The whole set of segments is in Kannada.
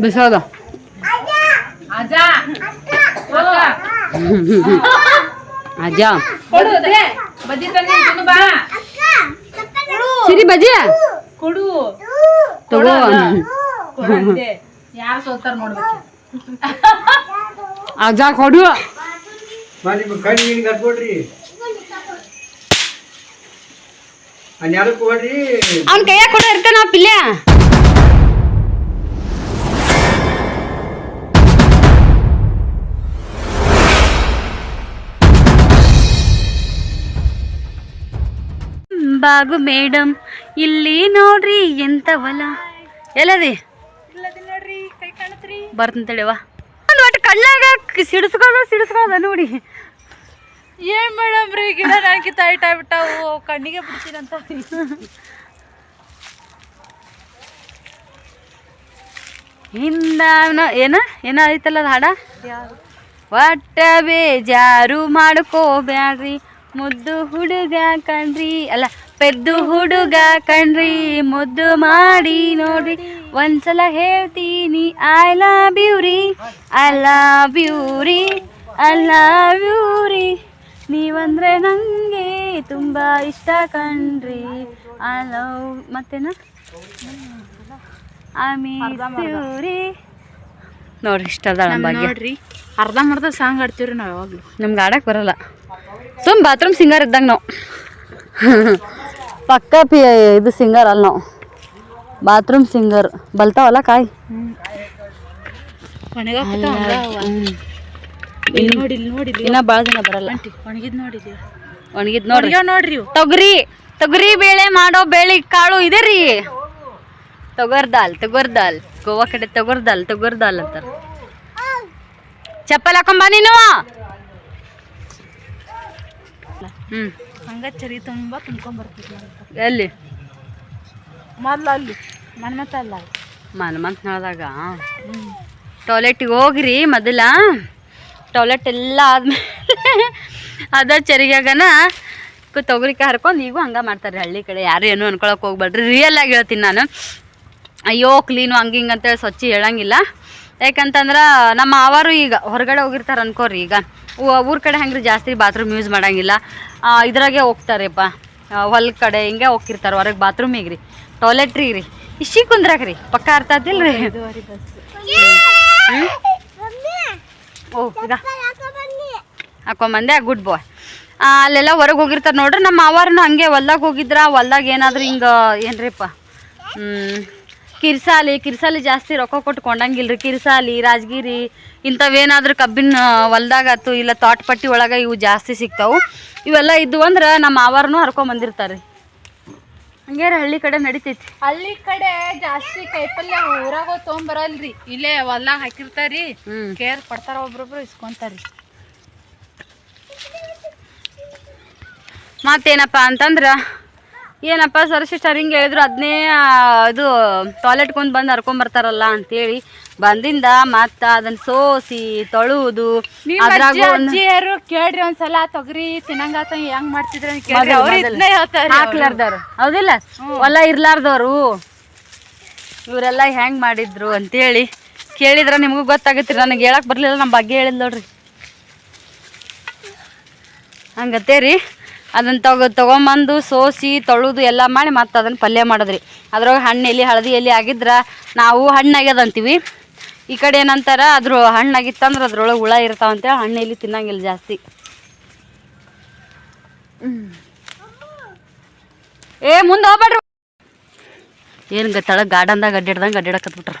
ಬಿಸೋದು ಅಜ್ಜ. ಸಿರಿ ಬಜ್ಜಿ. ಕೊಡು. ತಗೋ. ಯಾರು ಸೋತಾರ ನೋಡ್ಬೇಕು ಅಜ್ಜ ಕೊಡು. ಅವ್ನ ಕೈಯಾಗ ಕೊಡ ಇರ್ತಾನ ಪಿಲ್ಯ? ಬಾಗು ಮೇಡಮ್ ಇಲ್ಲಿ ನೋಡ್ರಿ ಎಂತ ಹೊಲ. ಎಲ್ಲದಿ? ಬರ್ತಂತೇಳಿವಾ ಒಂದು ಒಟ್ಟು ಕಳ್ಳಾಗ ಸಿಡಿಸ್ಕೋದ ಸಿಡಿಸ್ಕೋದ ನೋಡಿ. ಏನ್ ಮೇಡಮ್ರಿ ಗಿಡ ನನಗೆ ಟೈಟ್ ಆಗ್ಬಿಟ್ಟಾವು ಕಣ್ಣಿಗೆ ಬಿಡ್ತೀರಂತ ಹಿಂದ ಏನ? ಏನ ಐತಲ್ಲ ಅದ್ ಹಾಡ? ಒಟ್ಟ ಬೇಜಾರು ಮಾಡ್ಕೋಬ್ಯಾಡ್ರಿ ಮುದ್ದು ಹುಡುಗ ಕಣ್ರಿ. ಅಲ್ಲ ಪೆದ್ದು ಹುಡುಗ ಕಣ್ರಿ ಮುದ್ದು ಮಾಡಿ ನೋಡ್ರಿ. ಒಂದ್ಸಲ ಹೇಳ್ತೀನಿ ಐ ಲವ್ ಯು ರೀ ಐ ಲವ್ ಯು ರೀ ಐ ಲವ್ ಯು ರೀ. ನೀವಂದ್ರೆ ನನಗೆ ತುಂಬ ಇಷ್ಟ ಕಣ್ರಿ ಐ ಲವ್ ಮತ್ತೇನ? ಆಮೇಲೆ ನೋಡ್ರಿ ಇಷ್ಟ ಅದ ನೋಡ್ರಿ ಅರ್ಧ ಅರ್ಧಂಬರ್ಧ ಸಾಂಗ್ ಆಡ್ತೀವ್ರಿ ನಾವು ಯಾವಾಗ್ಲೂ. ನಮ್ಗೆ ಆಡಕ್ಕೆ ಬರಲ್ಲ. ಸುಮ್ ಬಾತ್ರೂಮ್ ಸಿಂಗರ್ ಇದ್ದಂಗೆ ನಾವು. ಪಕ್ಕ ಪಿ ಇದು ಸಿಂಗರ್ ಅಲ್ಲ ನಾವು. Bathroom singer. ಬಲ್ತಾವಲ್ಲ ಕಾಯಿ? ಇನ್ನ ಭಾಳ ದಿನ ಬರಲ್ಲ. ಒಣಗಿದ್ ನೋಡಿದ್ವಿ ಒಣಗಿದ್ ನೋಡ್ರಿ. ನೋಡ್ರಿ ತೊಗರಿ ತೊಗರಿ ಬೇಳೆ ಮಾಡೋ ಬೇಳೆ ಕಾಳು ಇದೆ ರೀ. ತೊಗರ್ ದಾಲ್ ತೊಗರ್ ದಾಲ್. ಗೋವಾ ಕಡೆ ತೊಗರ್ ದಾಲ್ ತೊಗರ್ ದಾಲ್ ಅಂತಾರ. ಚಪ್ಪಲ್ ಹಾಕೊಂಬ ನೀನು. ಹ್ಮ್. ಹಂಗ ಚರಿ ತುಂಬಾ ಎಲ್ಲಿ? ಮೊದ್ಲು ಅಲ್ಲಿ ಮನ್ಮತ್ತ ಅಲ್ಲ. ಮನ್ಮಂತ್ ನಾಳ್ದಾಗ ಟಾಯ್ಲೆಟಿಗೆ ಹೋಗ್ರಿ ಮೊದಲ. ಟಾಯ್ಲೆಟ್ ಎಲ್ಲ ಆದ್ಮೇಲೆ ಅದ ಚರಿಗಾಗನ ತೊಗರಿಕ ತೊಗರಿಕಾಯಿ ಹರ್ಕೊಂಡು ಈಗೂ ಹಂಗೆ ಮಾಡ್ತಾರೆ ಹಳ್ಳಿ ಕಡೆ. ಯಾರು ಏನು ಅನ್ಕೊಳಕ್ಕೆ ಹೋಗ್ಬೇಡ್ರಿ. ರಿಯಲ್ ಆಗಿ ಹೇಳ್ತೀನಿ ನಾನು. ಅಯ್ಯೋ ಕ್ಲೀನು ಹಂಗೆ ಹಿಂಗೆ ಅಂತೇಳಿ ಸ್ವಚ್ಛ ಹೇಳಂಗಿಲ್ಲ. ಯಾಕಂತಂದ್ರೆ ನಮ್ಮ ಮಾವಾರು ಈಗ ಹೊರಗಡೆ ಹೋಗಿರ್ತಾರೆ ಅನ್ಕೋರಿ ಈಗ. ಊರ ಕಡೆ ಹಂಗ್ರಿ ಜಾಸ್ತಿ ಬಾತ್ರೂಮ್ ಯೂಸ್ ಮಾಡಂಗಿಲ್ಲ. ಇದ್ರಾಗೆ ಹೋಗ್ತಾರೆಪ್ಪ ಹೊಲ ಕಡೆ ಹಿಂಗೆ ಹೋಗ್ತಿರ್ತಾರೆ ಹೊರಗೆ ಬಾತ್ರೂಮಿಗೆ ರೀ ಟಾಯ್ಲೆಟ್ ರೀ. ಇಷ್ಟೇ ಕುಂದ್ರಾಗ ರೀ ಪಕ್ಕ ಅರ್ಥ ಆತಿಲ್ಲ ರೀ ಓ ಹಾಕೊಂಬಂದೆ ಗುಡ್ ಬಾಯ್ ಅಲ್ಲೆಲ್ಲ ಹೊರಗೆ ಹೋಗಿರ್ತಾರೆ ನೋಡ್ರಿ ನಮ್ಮ ಮಾವಾರನು ಹಂಗೆ ಹೊಲ್ದಾಗ ಹೋಗಿದ್ರ ಹೊಲ್ದಾಗ ಏನಾದ್ರೂ ಹಿಂಗೆ ಏನ್ರಿಪ್ಪ? ಹ್ಮ್, ಕಿರ್ಸಾಲಿ ಕಿರ್ಸಾಲಿ ಜಾಸ್ತಿ ರೊಕ್ಕ ಕೊಟ್ಟು ಕೊಂಡಂಗಿಲ್ರಿ ಕಿರ್ಸಾಲಿ ರಾಜಗಿರಿ ಇಂಥವೇನಾದ್ರೂ ಕಬ್ಬಿನ ಹೊಲ್ದಾಗ ಆತು ಇಲ್ಲ ತೋಟಪಟ್ಟಿ ಒಳಗೆ ಇವು ಜಾಸ್ತಿ ಸಿಗ್ತಾವು. ಇವೆಲ್ಲ ಇದ್ದು ಅಂದ್ರೆ ನಮ್ಮ ಮಾವಾರನು ಹರ್ಕೊಂಬಂದಿರ್ತಾರೆ ಹಂಗೆ ಹಳ್ಳಿ ಕಡೆ ನಡಿತೈತಿ. ಹಳ್ಳಿ ಕಡೆ ಜಾಸ್ತಿ ಕೈಪಲ್ಯ ಊರಾಗ ತೊಗೊಂಬರಲ್ರಿ. ಇಲ್ಲೇ ಹೊಲ್ದಾಗ ಹಾಕಿರ್ತಾರಿ ಕೇರ್ ಪಡ್ತಾರ ಒಬ್ರೊಬ್ರು ಇಸ್ಕೊಂತಾರಿ. ಮತ್ತೇನಪ್ಪ ಅಂತಂದ್ರೆ ಏನಪ್ಪ ಸರಸಿಸ್ಟರ್ ಹಿಂಗೆ ಹೇಳಿದ್ರು ಅದನ್ನೇ ಇದು ಟಾಯ್ಲೆಟ್ ಕೊಂದು ಬಂದು ಹರ್ಕೊಂಬರ್ತಾರಲ್ಲ ಅಂತೇಳಿ. ಬಂದಿಂದ ಮತ್ತ ಅದನ್ನ ಸೋಸಿ ತೊಳುವುದು ಕೇಳ್ರಿ ಒಂದ್ಸಲ ತೊಗರಿ ತಿನ್ನಂಗಾತ ಹೆಂಗ್ ಮಾಡ್ತಿದ್ರ ಹಾಕ್ಲಾರ್ದವ್ರು. ಹೌದಿಲ್ಲ? ಹೊಲ ಇರ್ಲಾರ್ದವ್ರು. ಇವರೆಲ್ಲ ಹೆಂಗ್ ಮಾಡಿದ್ರು ಅಂತೇಳಿ ಕೇಳಿದ್ರ ನಿಮಗೂ ಗೊತ್ತಾಗತ್ರಿ ನನಗೆ ಹೇಳಕ್ ಬರ್ಲಿಲ್ಲ ನಮ್ಮ ಬಗ್ಗೆ ಹೇಳಿದ್ ನೋಡ್ರಿ. ಹಂಗತ್ತೇರಿ? ಅದನ್ನ ತಗೋ ತೊಗೊಂಬಂದು ಸೋಸಿ, ತೊಳೆದು ಎಲ್ಲ ಮಾಡಿ ಮತ್ತೆ ಅದನ್ನು ಪಲ್ಯ ಮಾಡಿದ್ರಿ. ಅದ್ರೊಳಗೆ ಹಣ್ಣು ಎಲ್ಲಿ ಹಳದಿ ಎಲ್ಲಿ ಆಗಿದ್ರೆ ನಾವು ಹಣ್ಣಾಗ್ಯದ ಅಂತೀವಿ. ಈ ಕಡೆ ಏನಂತಾರ, ಅದ್ರ ಹಣ್ಣಾಗಿತ್ತಂದ್ರೆ ಅದ್ರೊಳಗೆ ಹುಳ ಇರ್ತಾವ ಅಂತೇಳಿ ಹಣ್ಣು ಎಲ್ಲಿ ತಿನ್ನಂಗಿಲ್ಲ ಜಾಸ್ತಿ. ಏ, ಮುಂದೆ ಹೋಗ್ಬೇಡ್ರಿ. ಏನು ಗತ್ತಳ ಗಾರ್ಡನ್ದಾಗ ಅಡ್ಡಾಡ್ದಂಗೆ ಅಡ್ಡಾಡಕತ್ಬಿಟ್ರ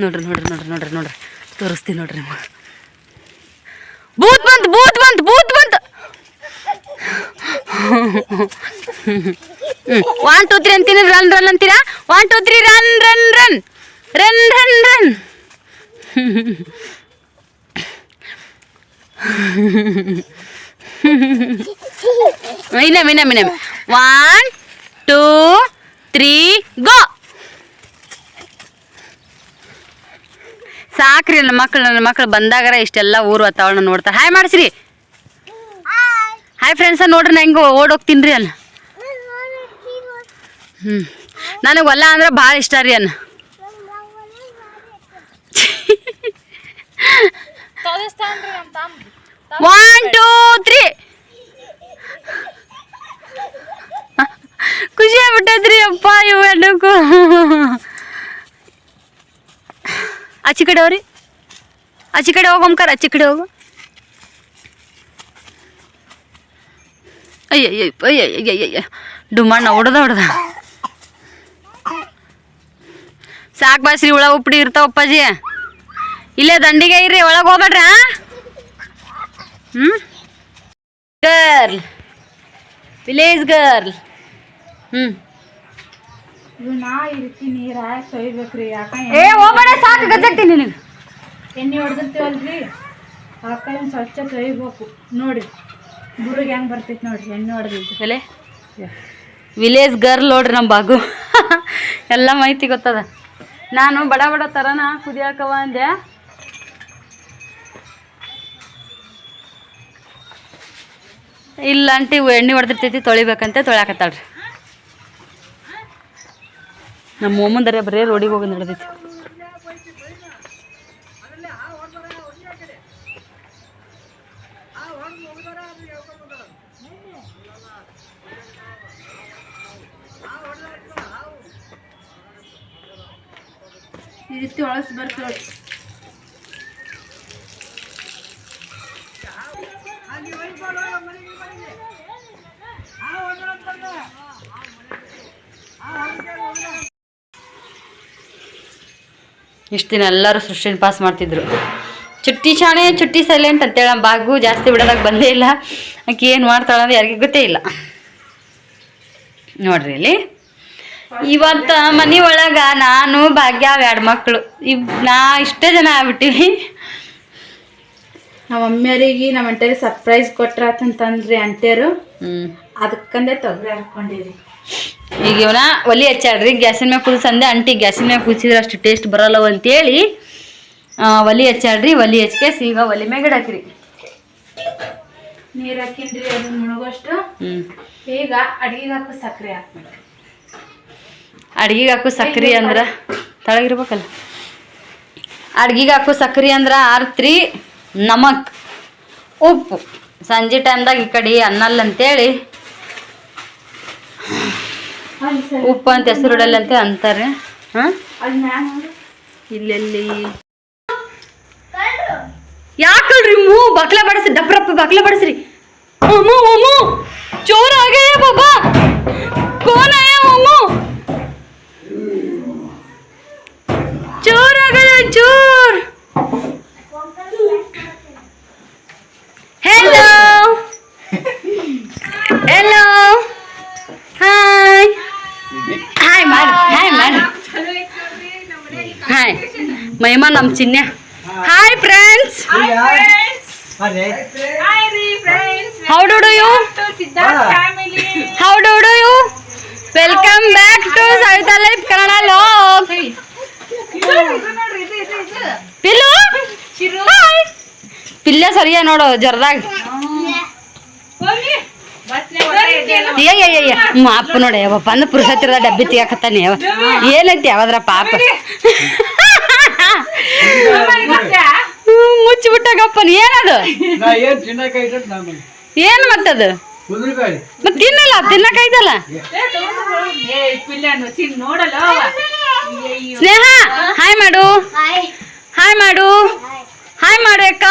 ನೋಡ್ರಿ ನೋಡ್ರಿ ನೋಡ್ರಿ ನೋಡ್ರಿ ನೋಡ್ರಿ. ತೋರಿಸ್ತೀನಿ ನೋಡ್ರಿ ನಿಮ್ಗೆ. ಭೂತ್ ಬಂತ್ ಭೂತ್ ಬಂತ್ ಭೂತ್ ಬಂತ್. ಒನ್ ಟು ತ್ರೀ ಅಂತೀನಿ ರನ್ ರನ್ ಅಂತೀರಾ? One two three run run run run run run ಮಿನ ಮಿನ ಒನ್ ಟೂ ತ್ರೀ ಗೋ ಸಾಕ್ರಿ ನನ್ನ ಮಕ್ಳು ನನ್ನ ಮಕ್ಳು ಬಂದಾಗರ ಇಷ್ಟೆಲ್ಲ ಊರು ವಾತಾವರಣ ನೋಡ್ತಾರೆ. ಹಾಯ್ ಮಾಡಿಸ್ರಿ. ಹಾಯ್ ಫ್ರೆಂಡ್ಸ ನೋಡ್ರಿ ನಂಗೆ ಓಡೋಗ್ತೀನಿ ರೀ ಅನ್ನ ಹ್ಞೂ ನನಗೆ ಹೊಲ ಅಂದ್ರೆ ಭಾಳ ಇಷ್ಟ ರೀ ಅನ್ನ ಒನ್ ಟೂ ತ್ರೀ ಖುಷಿ ಆಗ್ಬಿಟ್ಟದ್ರಿ ಅಪ್ಪ ಇವು ಹೆಣ್ಣಕ್ಕೂ ಆಚೆ ಕಡೆ ಹೋಗ್ರಿ ಆಚೆ ಕಡೆ ಹೋಗಮ್ಕಾರ ಆಚೆ ಕಡೆ ಹೋಗು ಅಯ್ಯ ಅಯ್ಯ ಅಯ್ಯ ಅಯ್ಯ ಡುಮಣ್ಣ ಹೊಡೆದ ಹೊಡೆದ ಸಾಕು ಬಾಸ್ರಿ ಒಳಗೆ ಉಪ್ಪಡಿ ಇರ್ತಾವ ಅಪ್ಪಾಜಿ ಇಲ್ಲೇ ದಂಡಿಗೆ ಇರ್ರಿ ಒಳಗೆ ಹೋಗ್ಬೇಡ್ರಿ ಆ hmm girl village girl hmm ಇವು ನಾ ಈ ರೀತಿ ನೀರು ಹಾಕಿ ತೊಯ್ಬೇಕ್ರಿ ಯಾಕ ಏ ಹೋಗ್ಬೇಡ ಸಾಕು ಗಜ್ಜಾಗ್ತೀನಿ ನಿನಗೆ ಎಣ್ಣೆ ಹೊಡೆದಿರ್ತೀವಲ್ರಿ ಆ ಕೈ ಸ್ವಚ್ಛ ತೊಯ್ಬೇಕು ನೋಡ್ರಿ ಬುರುಗ್ ಹೆಂಗ್ ಬರ್ತೈತಿ ನೋಡ್ರಿ ಎಣ್ಣೆ ಹೊಡೆದಿದ್ದು. ಎಲೆ? ವಿಲೇಜ್ ಗರ್ಲ್ ನೋಡ್ರಿ ನಮ್ಮ ಬಾಗು. ಎಲ್ಲ ಮಾಹಿತಿ ಗೊತ್ತದ. ನಾನು ಬಡ ಬಡ ತರನ ಕುದಿಯಾಕವ ಅಂದೆ. ಇಲ್ಲ ಅಂಟಿ ಎಣ್ಣೆ ಹೊಡೆದಿರ್ತೈತಿ ತೊಳಿಬೇಕಂತ ತೊಳ್ಯಾಕತ್ತಾಳ್ರಿ. ನಮ್ಮ ಮೊಮ್ಮಂದರೆ ಬರೀ ರೋಡಿಗೆ ಹೋಗಿ ನಡೆದೈತಿ. ಈ ರೀತಿ ಒಳಸ್ ಬರ್ತೇವೆ ಇಷ್ಟು ದಿನ ಎಲ್ಲರೂ ಸೃಷ್ಟಿನ ಪಾಸ್ ಮಾಡ್ತಿದ್ರು. ಚುಟ್ಟಿ ಶಾಣೆ, ಚುಟ್ಟಿ ಸೈಲೆಂಟ್ ಅಂತೇಳಿ ನಮ್ಮ ಬಾಗು ಜಾಸ್ತಿ ಬಿಡೋದಾಗ ಬಂದೇ ಇಲ್ಲ. ಆಕೆ ಏನು ಮಾಡ್ತಾಳೆ ಅಂದ್ರೆ ಯಾರಿಗೂ ಗೊತ್ತೇ ಇಲ್ಲ. ನೋಡ್ರಿ ಇಲ್ಲಿ. ಇವತ್ತು ಮನೆ ಒಳಗೆ ನಾನು ಭಾಗ್ಯ ಎರಡು ಮಕ್ಕಳು ಇವ್ ನಾ ಇಷ್ಟೇ ಜನ ಆಗ್ಬಿಟ್ಟಿವಿ. ನಮ್ಮ ಅಮ್ಮಿಯರಿಗೆ ನಮ್ಮ ಅಂಟೇರಿ ಸರ್ಪ್ರೈಸ್ ಕೊಟ್ರಾತಂತಂದ್ರಿ ಅಂಟೇರು. ಅದಕ್ಕಂದೇ ತೊಗರಿ ಹಾಕೊಂಡಿರಿ. ಈಗ ಇವನ ಒಲಿ ಹಚ್ಚಾಡ್ರಿ ಗ್ಯಾಸಿನ ಮ್ಯಾಗ ಕುದಿಸಂದೆ ಅಂಟಿ ಗ್ಯಾಸಿನ ಮ್ಯಾಗ ಕುದಿಸಿದ್ರೆ ಅಷ್ಟು ಟೇಸ್ಟ್ ಬರಲ್ಲವ ಅಂತೇಳಿ ಒಲಿ ಹಚ್ಚಾಡ್ರಿ ಒಲಿ ಹಚ್ಕೇಸಿ ಈಗ ಒಲಿ ಮ್ಯಾಗ ಇಡಾಕ್ರಿ. ನೀರು ಹಾಕಿನ್ರಿ ಅದನ್ನ ಮುಳುಗೋಷ್ಟು. ಈಗ ಅಡಿಗೆ ಹಾಕೋ ಸಕ್ಕರೆ ಹಾಕ್ಬೇಕು. ಅಡ್ಗಿಗೆ ಹಾಕು ಸಕ್ರಿ ಅಂದ್ರೆ ತಳಗಿರ್ಬೇಕಲ್ಲ. ಅಡ್ಗಿಗೆ ಹಾಕು ಸಕ್ರಿ ಅಂದ್ರೆ ಆರ್ತ್ರಿ ನಮಕ್. ಉಪ್ಪು. ಸಂಜೆ ಟೈಮ್ದಾಗ ಈ ಕಡೆ ಅನ್ನಲ್ಲ ಅಂತೇಳಿ. ಉಪ್ಪು ಅಂತ ಹೆಸರು ಇಡಲ್ಲ ಅಂತ ಅಂತಾರೆ ಹಾಂ. ಇಲ್ಲೆಲ್ಲಿ? ಯಾಕಲ್ರಿ ಮೂ ಬಕ್ಲ ಬಡಸ್ರಿ ಡಬ್ರಪ್ಪ ಬಕ್ಲ ಬಡಸ್ರಿ. ಚೋರ ಆಗೇ ಬಾಬಾ. ಕೋನ್ ಆಯ ಅಮ್ಮು ಚೋರ್ ಆಗಯ ಚೋರ್ ಹೆಲೋ ಹೆಲೋ ಹಾಯ್ ಹಾಯ್ ಮಾಡು ಹಾಯ್ ಮಾಡು ಹಾಯ್ ಮಹಿಮಾ ನಮ್ಮ ಚಿನ್ಯ hi friends how do do you how do do you welcome back to Savitha life Kannada vlog pill hi ಪಿಲ್ಲ ಸರಿಯ ನೋಡು ಜರ್ದಾಗ. ಅಯ್ಯಯ್ಯಯ್ಯ ಅಪ್ಪ ನೋಡಿ ಯಾವ ಬಂದು ಪುರುಷತ್ತಿರದ ಡಬ್ಬಿ ತೆಗಿಯಕತ್ತಾನೆ ಯಾವ ಏನೈತಿ ಯಾವ್ದ್ರ ಪಾಪ? ಮುಚ್ಚಿಬಿಟ್ಟಾಗಪ್ಪ ಏನದು? ಏನ್ ತಿನ್ನಕಾಯ್ತದ ನಾನು ಏನು ಮತ್ತದು? ಮತ್ ತಿನ್ನಲ್ಲ ತಿನ್ನಕೈತಲ್ಲ ಸ್ನೇಹ ಹಾಯ್ ಮಾಡು. ಹಾಯ್ ಮಾಡು. ಹಾಯ್ ಮಾಡು ಅಕ್ಕ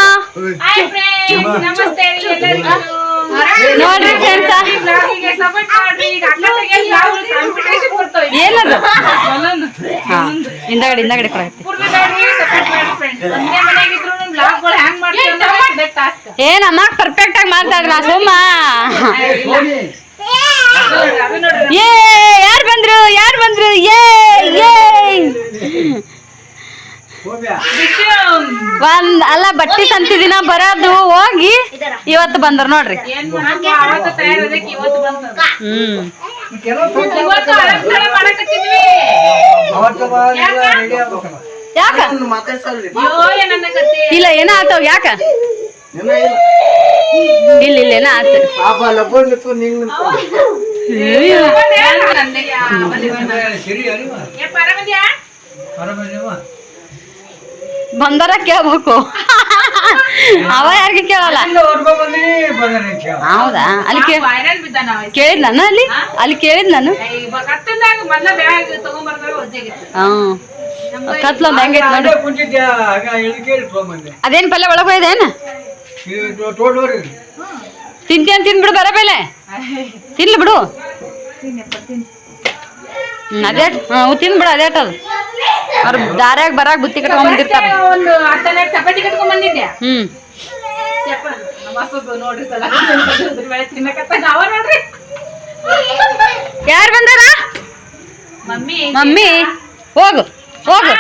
ನೋಡ್ರಿ ಫ್ರೆಂಡ್ಸ ಏನದು? ಹಿಂದಗಡೆ ಹಿಂದಗಡೆ ಕೊಡೈತಿ ಏನಮ್ಮ ಪರ್ಫೆಕ್ಟ್ ಆಗಿ ಮಾತಾಡ್ರಿ ಸುಮ್ಮ. ಏ ಯಾರು ಬಂದ್ರು? ಯಾರು ಬಂದ್ರು? ಏ ಏ ಒಂದ್ ಅಲ್ಲ ಬಟ್ಟಿ ಸಂತಿ ದಿನ ಬರೋದು ಹೋಗಿ ಇವತ್ತು ಬಂದ್ರು ನೋಡ್ರಿ. ಹ್ಮ್. ಯಾಕ? ಇಲ್ಲ ಏನ ಆತವ್ ಯಾಕ? ಇಲ್ಲ. ಇಲ್ಲ ಏನ ಆತ? ಪಾಪ ಬಂದರ ಕೇಳ್ಬೇಕು ಅವ ಯಾರಿಗೆ ಕೇಳಲ್ಲ. ಹೌದಾ? ಅಲ್ಲಿ ಕೇಳಿದ್ ನಾನು ಅಲ್ಲಿ? ಅಲ್ಲಿ ಕೇಳಿದ್ ನಾನು ಹ್ಮ್ ಕತ್ಲೊಂದ್ ಹೆಂಗೈತ್ ನೋಡು. ಅದೇನ್ ಪಲ್ಯ ಒಳಗೆ ಹೋಯ್ದೇನ ತಿಂತೀನಿ ತಿನ್ಬಿಡು ಬರ ಬೆಲೆ ತಿನ್ಲಿ ಬಿಡು. ಹ್ಮ್. ಅದೇ ಹ್ಞೂ ಬಿಡ ಅದೇ ಅದು. ಅವ್ರು ದಾರ್ಯಾಗ ಬರಾಗ ಬುತ್ತಿ ಕಟ್ಕೊಂಡ್ ಬಂದಿರ್ತಾರ. ಒಂದು ಹತ್ತನೇ ಚಪಾತಿ ಕಟ್ಕೊಂಡ್ ಬಂದಿದ್ದೆ ಹ್ಮ್. ಯಾರು ಬಂದಾರ? ಮಮ್ಮಿ ಮಮ್ಮಿ ಹೋಗು ಹೋಗು.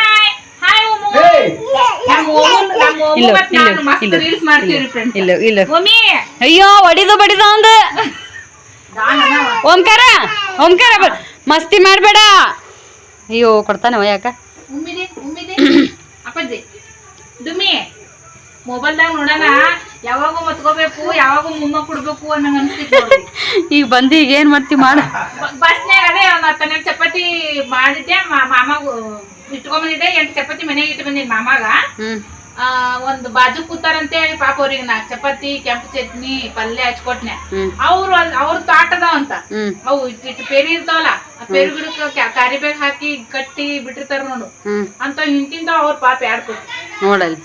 ಇಲ್ಲ ಇಲ್ಲ ಅಯ್ಯೋ ಒಡಿದು ಬಡಿದು ಅಂದ. ನಾನು ಓಂಕಾರ ಓಂಕಾರ ಬರ್ ಮಸ್ತಿ ಮಾಡಬೇಡ. ಅಯ್ಯೋ ಕೊಡ್ತಾನೆ ಯಾಕ ಅಪ್ಪಾಜಿ ದುಮ್ಮಿ ಮೊಬೈಲ್ದಾಗ ನೋಡೋಣ ಯಾವಾಗ ಮತ್ಕೋಬೇಕು ಯಾವಾಗ ಮುಮ್ಮ ಕೊಡ್ಬೇಕು ಅನ್ನಂಗ ಅನ್ಸ್ತಿತ್ತು ಈಗ ಬಂದು ಈಗ ಏನು ಮಾಡ್ತಿ ಮಾಡ. ಬಸ್ನ್ಯಾಗ ಅದೇ ಒಂದ್ ಹತ್ತನ್ನೆರಡು ಚಪಾತಿ ಮಾಡಿದ್ದೆ ಮಾಮಾಗ ಇಟ್ಕೊಂಬಂದಿದ್ದೆ ಎಂಟು ಚಪಾತಿ ಮನೆಗೆ ಇಟ್ಟು ಬಂದಿದ್ದೆ ಮಾಮಾಗ. ಒಂದ್ ಬಾಜು ಕೂತಾರಂತ ಹೇಳಿ ಪಾಪ ಅವ್ರಿಗೆ ನಾ ಚಪಾತಿ ಕೆಂಪು ಚಟ್ನಿ ಪಲ್ಯ ಹಚ್ಕೊಟ್ನೆ. ಅವ್ರು ಅಲ್ಲಿ ಅವ್ರ ತಾಟದ ಅಂತ ಹ್ಮ್. ಅವು ಇಟ್ಟು ಪೇರಿ ಇರ್ತಾವಲ್ಲ ಆ ಪೇರು ಗಿಡಕ್ಕೆ ಕಾರಿಬೇಗ್ ಹಾಕಿ ಕಟ್ಟಿ ಬಿಟ್ಟಿರ್ತಾರ ನೋಡು. ಅಂತ ಹಿಂತಿಂತ ಅವ್ರ ಪಾಪ ಕೊಟ್ಟು ನೋಡಲ್ಲಿ.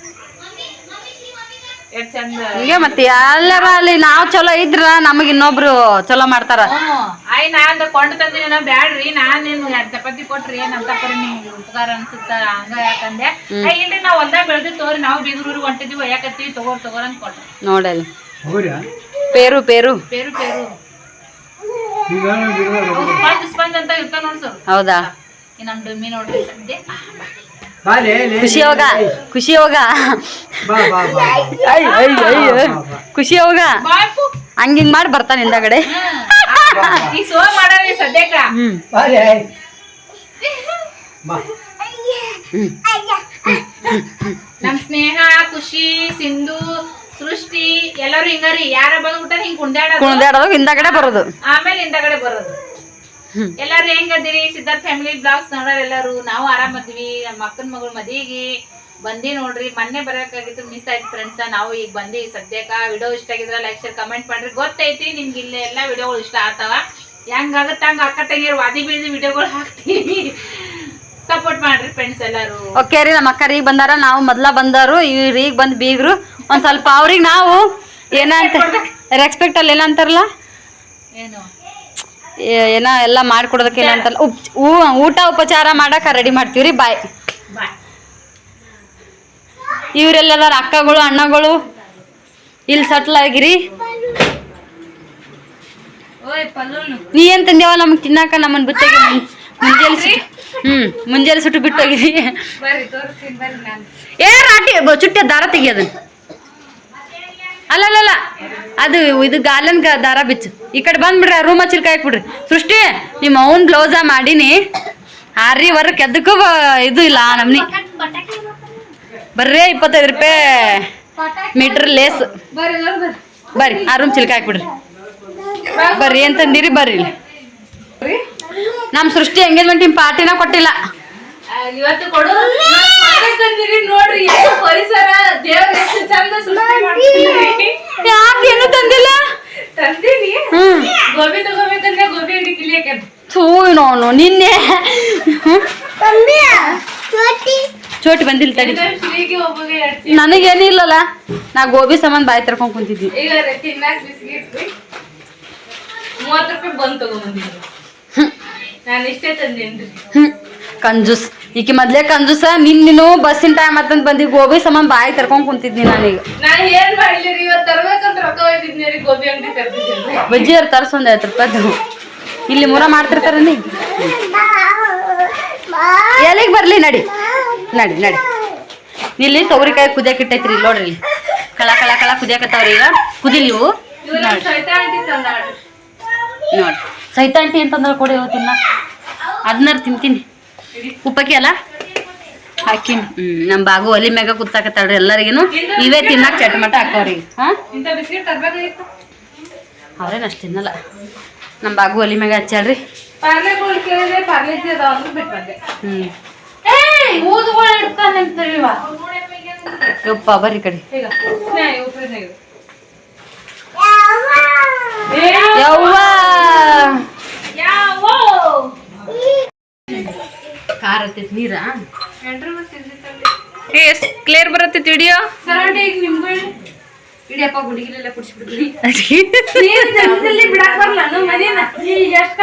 ಚಂದ. ಹಿಂಗೆ ಮತ್ತೆ ಎಲ್ಲರ ಅಲ್ಲಿ ನಾವು ಚಲೋ ಇದ್ರ ನಮಗೆ ಇನ್ನೊಬ್ರು ಚಲೋ ಮಾಡ್ತಾರ. ಹ್ಮ್ ನಾ ನಾನ್ ಕೊಂಡು ತಂದಿನ ಬ್ಯಾಡ್ರಿ ನಾನ್ ನೀನು ಎರಡ್ ಚಪಾತಿ ಕೊಟ್ರಿ ಏನ್ ಅಂತ ಪರಿ ನಿಮ್ಗೆ ಉಪಕಾರ ಅನ್ಸುತ್ತ ಹಂಗ ಯಾಕಂದೆ? ಇಲ್ರಿ ನಾವ್ ಹೊಲ್ದಾಗ ಬೆಳ್ದಿ ತೋರಿ ನಾವು ಬೀಗ್ರೂರಿಗೆ ಹೊಂಟಿದ್ವಿ ಒಯ್ಯಾಕತ್ತೀವಿ ತಗೋರ್ ತಗೋರ್ ಅಂತ ಕೊಟ್ರಿ. ನೋಡಲ್ಲ. ಹೌದಾ? ಪೇರು ಪೇರು. ಪೇರು ಪೇರು. ಸ್ಪಂಜ್ ಸ್ಪಂಜ್ ಅಂತ ಇರ್ತಾವ ನೋಡ್ ಸರ್. ಹೌದಾ? ಈ ನಮ್ ಡುಮ್ಮಿ ನೋಡ್ರಿ ಲೇ, ಖುಷಿ ಹೋಗ. ಖುಷಿ ಹೋಗ. ಬಾ ಬಾ ಬಾ ಐ ಐ ಐ ಖುಷಿ ಹೋಗ. ಬಾಯ್ಪು ಹಂಗ್ ಹಿಂಗ್ ಮಾಡಿ ಬರ್ತಾನೆ ಹಿಂದಗಡೆ. ಈ ಸೋ ಸದ್ಯಕ್ಕ. ಹ್ಮ್. ನಮ್ ಸ್ನೇಹ ಖುಷಿ ಸಿಂಧು ಸೃಷ್ಟಿ ಎಲ್ಲರೂ ಹಿಂಗಾರಿ ಯಾರ ಬಂದ್ಬಿಟ್ಟಾರ ಹಿಂಗ್ ಕುಂದಾಡೋದು ಕುಣ್ದಾಡೋದು ಹಿಂದಗಡೆ ಬರೋದು. ಆಮೇಲೆ ಹಿಂದಗಡೆ ಬರೋದು. ಎಲ್ಲಾರು ಹೆಂಗದಿರಿ ಸಿದ್ಧಾರ್ಥ ಫ್ಯಾಮಿಲಿ ಬ್ಲಾಗ್ಸ್ ನೋಡೋರ್ ಎಲ್ಲಾರು ನಾವು ಆರಾಮದ್ವಿ ನಮ್ಮ ಅಕ್ಕನ ಮಗಳ ಮದಿಗೆ ಬಂದಿ ನೋಡ್ರಿ ಮೊನ್ನೆ ಬರಕಾಗಿತ್ತು ಮಿಸ್ ಆಯ್ತು ಫ್ರೆಂಡ್ಸ್ ನಾವು ಈಗ ಬಂದಿ. ಸದ್ಯಕ್ಕ ವಿಡಿಯೋ ಇಷ್ಟ ಆಗಿದ್ರೆ ಲೈಕ್ ಶೇರ್ ಕಮೆಂಟ್ ಮಾಡ್ರಿ. ಗೊತ್ತೈತಿ ನಿಮ್ಗೆ ಇಲ್ಲೇ ಎಲ್ಲ ವಿಡಿಯೋಗಳು ಇಷ್ಟ ಆಗ್ತಾವ. ಹೆಂಗಾಗತ್ತ ಹಂಗ ಅಕ್ಕ ತಂಗಿಯರು ವಾದಿ ಬೀದಿ ವಿಡಿಯೋಗಳು ಹಾಕ್ತೀವಿ. ಸಪೋರ್ಟ್ ಮಾಡ್ರಿ ಫ್ರೆಂಡ್ಸ್ ಎಲ್ಲರೂ. ಓಕೆ ರೀ ನಮ್ಮ ಅಕ್ಕ ಈಗ ಬಂದಾರ ನಾವು ಮೊದ್ಲ ಬಂದಾರು ಇವ್ರು ಈಗ ಬಂದ್ ಬೀಗ್ರು. ಒಂದ್ ಸ್ವಲ್ಪ ಅವ್ರಿಗೆ ನಾವು ಏನಂತ ರೆಸ್ಪೆಕ್ಟ್ ಅಲ್ಲಿ ಏನಂತಾರಲ್ಲ ಏನು? ಏನ ಎಲ್ಲ ಮಾಡ್ಕೊಡೋದಕ್ಕೆ ಏನಂತಲ್ಲ ಉಪ್ ಊಟ ಉಪಚಾರ ಮಾಡಕ ರೆಡಿ ಮಾಡ್ತೀವಿ ರೀ ಬಾಯ್ ಬಾಯ್ ಇವರೆಲ್ಲದಾರ ಅಕ್ಕಗಳು ಅಣ್ಣಗಳು. ಇಲ್ಲಿ ಸಟ್ಲ್ ಆಗಿರಿ ನೀ ಏನ್ ತಂದೇವ ನಮ್ಗೆ ತಿನ್ನಾಕ? ನಮ್ಮನ್ ಬಿಟ್ಟಿ ಮುಂಜಾನೆ ಸುಟ್ಟು ಹ್ಮ್ ಮುಂಜಾನೆ ಸುಟ್ಟು ಬಿಟ್ಟೋಗಿರಿ. ಏ ರಾಟಿ ಚುಟ್ಟಿ ದಾರ ತೆಗಿಯೋದು ಅಲ್ಲಲ್ಲ ಅದು ಇದು ಗಾಲನ್ ದಾರ ಬಿಚ್ಚು. ಈ ಕಡೆ ಬಂದ್ಬಿಡ್ರಿ ರೂಮ್ ಹಚ್ಚಿಲ್ ಹಾಕ್ಬಿಡ್ರಿ. ಸೃಷ್ಟಿ ನಿಮ್ಮ ಅವನ್ ಬ್ಲೌಸ ಮಾಡೀನಿ. ಆರ್ರಿ ವರ್ಕ್ ಎದಕ್ಕೂ ಇದು ಇಲ್ಲ ನಮ್ನಿ. ಬರ್ರೇ ಇಪ್ಪತ್ತೈದು ರೂಪಾಯಿ ಮೀಟ್ರ್ ಲೇಸ್. ಬರ್ರಿ ಬರ್ರಿ ಬರ್ರಿ. ಬರ್ರಿ ಆ ರೂಮ್ ಚಿಲ್ಕ ಹಾಕ್ಬಿಡ್ರಿ. ಬರ್ರಿ ಏನ್ ತಂದಿರಿ ಬರ್ರಿ ನಮ್ಮ ನಮ್ ಸೃಷ್ಟಿ ಎಂಗೇಜ್ಮೆಂಟ್ ನಿಮ್ ಪಾರ್ಟಿನ ಕೊಟ್ಟಿಲ್ಲ. ಇವತ್ತು ಕೊಡು. ನೋಡ್ರಿ ಪರಿಸರ ದೇವ್ರ ಎಷ್ಟು ಚಂದ ಸೃಷ್ಟಿ. ಯಾಕೆ ಏನು ತಂದಿಲ್ಲ? ತಂದೀನಿ. ಹ್ಮ್. ಗೋಬಿ ತಗೋಬೇಕಂದ್ರೆ ಗೋಬಿ ಅಂಗಡಿ ಕಿಲಿಯಕ್ಕೆ. ಥೂ ನೋನು ನಿನ್ನೆ. ಚೋಟಿ ಬಂದಿಲ್ಲ ತಡಿ. ನನಗೇನು ಇಲ್ಲಲ್ಲ ಎರಡು ನನಗೇನಿಲ್ಲಲ್ಲ ನಾ ಗೋಬಿ ಸಂಬಂಧ ಬಾಯಿ ತರ್ಕೊಂಡ್ ಕುಂತಿದ್ವಿ ಕಂಜೂಸ್. ಈಕಿ ಮೊದ್ಲೇ ಕಂಜೂಸ ನಿನ್ ನೀನು ಬಸ್ಸಿನ ಟೈಮ್ ಅಂತಂದ್ ಬಂದಿ ಗೋಬಿ ಸಂಬಂಧ ಬಾಯಿ ತರ್ಕೊಂಡ್ ಕುಂತಿದ್ನಿ ನಾನೀಗ. ಬಜ್ಜಿ ಅವ್ರು ತರ್ಸೊಂದ್ ಐವತ್ತು ರೂಪಾಯಿ ಇಲ್ಲಿ ಮೂರ ಮಾಡ್ತಿರ್ತಾರ ನೀ ಎಲ್ಲಿಗೆ ಬರ್ಲಿ ನಡಿ. ನಡಿ ನಡಿ. ಇಲ್ಲಿ ತೊಗರಿಕಾಯಿ ಕುದಿಯಾಕಿಟ್ಟೈತ್ರಿ ಇಲ್ಲಿ ನೋಡ್ರಿ. ಕಳ ಕಳ ಕಳ ಕುದಿಯಾಕತ್ತಾವ್ರಿ ಈಗ. ಕುದಿಲ್ ತಂದಾಡ್ರಿ ನೋಡಿ ಸೈತಾಂಟಿ ಅಂತಂದ್ರೆ ಕೊಡಿ ತಿನ್ನ ಅದನ್ನಾರು ತಿಂತೀನಿ. ಉಪ್ಪಕ್ಕಿ ಅಲ್ಲ? ಹಾಕಿ. ಹ್ಮ್ ನಮ್ಮ ಬಾಗು ಒಲಿ ಮ್ಯಾಗ ಕುತ್ತಾಕತ್ತಾಳ್ರಿ ಎಲ್ಲರಿಗೂ ಇವೇ ತಿನ್ನಕ್ ಚಟ್ಮಟ ಹಾಕೋರಿ ಹಾ? ಅವ್ರೇನು ಅಷ್ಟು ತಿನ್ನಲ್ಲ. ನಮ್ಮ ಬಾಗು ಒಲಿ ಮ್ಯಾಗ ಹಚ್ಚಾಳ್ರಿ. ಪಾರ್ಲೆಗಳು ಯಪ್ಪ ಬರ್ರಿ ಕಡೆ. ಯವ್ವ. ಯಾವೋ ಖಾರ ಹತ್ತೈತಿ ನೀರ? ಎಷ್ಟು ಕ್ಲಿಯರ್ ಬರತ್ತೈತಿ ವಿಡಿಯೋ ಸರೌಂಡಿಂಗ್ ನಿಮ್ಗೆ ಇಡಿಯಪ್ಪ ಗುಡಿಗಿಲೆಲ್ಲ ಕುಡಿಸ್ಬಿಡ್ರಿ ನೀರು ಜಲ್ದಿ ಬಿಡಾಕ್ ಬರಲ್ಲ ನಮ್ಮ ಮನೇನ? ಎಷ್ಟ್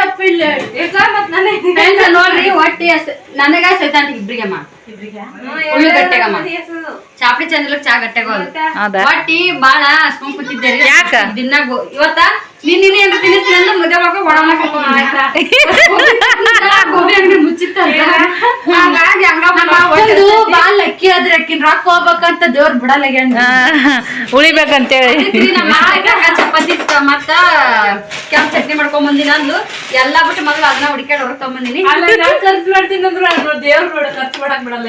ನೋಡ್ರಿ ಹೊಟ್ಟಿ ನನಗ ಸೈತಾಂತಿ ಇಬ್ರಿಗೆ ಅಮ್ಮ. ಉಳ್ಳು ಗಟ್ಟೆಗಮ್ಮ ಚಾಪಡಿ ಚಂದ್ರಕ್ ಚಾ ಗಟ್ಟೆಗೋದು ಹೌದಾ? ಹೊಟ್ಟಿ ಬಾಳ ಹಸ್ಕೊಂಡ್ ಕೂತಿದ್ದೇರಿ ಯಾಕ? ದಿನ ಇವತ್ತ? ತಿನ್ನಿಸ್ತೀನಿ ಅಂದ್ರೆ ಗೋಬಿ ಅಂಗಡಿ ಹಾಗಾಗಿ ಹಂಗ ಬಾಲ್ ಅಕ್ಕಿ ಆದ್ರೆ ಅಕ್ಕಿನ ರೊಕ್ಕ ಹೋಗ್ಬೇಕಂತ ದೇವ್ರ ಬಿಡಲ್ಲ ಉಳಿಬೇಕಂತೇಳಿ. ನಮ್ಮ ಮಾವಯ್ಯಗ ಚಪಾತಿ ತ- ಮತ್ತ ಕೆಂಪ್ ಚಟ್ನಿ ಮಾಡ್ಕೊಂಡ್ ಬಂದಿನ ಅಂದ್ಲು. ಎಲ್ಲಾ ಬಿಟ್ಟು ಮೊದಲು ಅದನ್ನ ಹುಡುಕ್ಯಾಡ್ ಹೊರಗ್ ಬಂದಿನಿ ಖರ್ಚು ಮಾಡ್ತೀನಿ ಅಂದ್ರೆ ಅದ್ರ ದೇವ್ರ ಬಿಡ ಖರ್ಚು ಮಾಡಕ್ ಬಿಡಲ್ಲ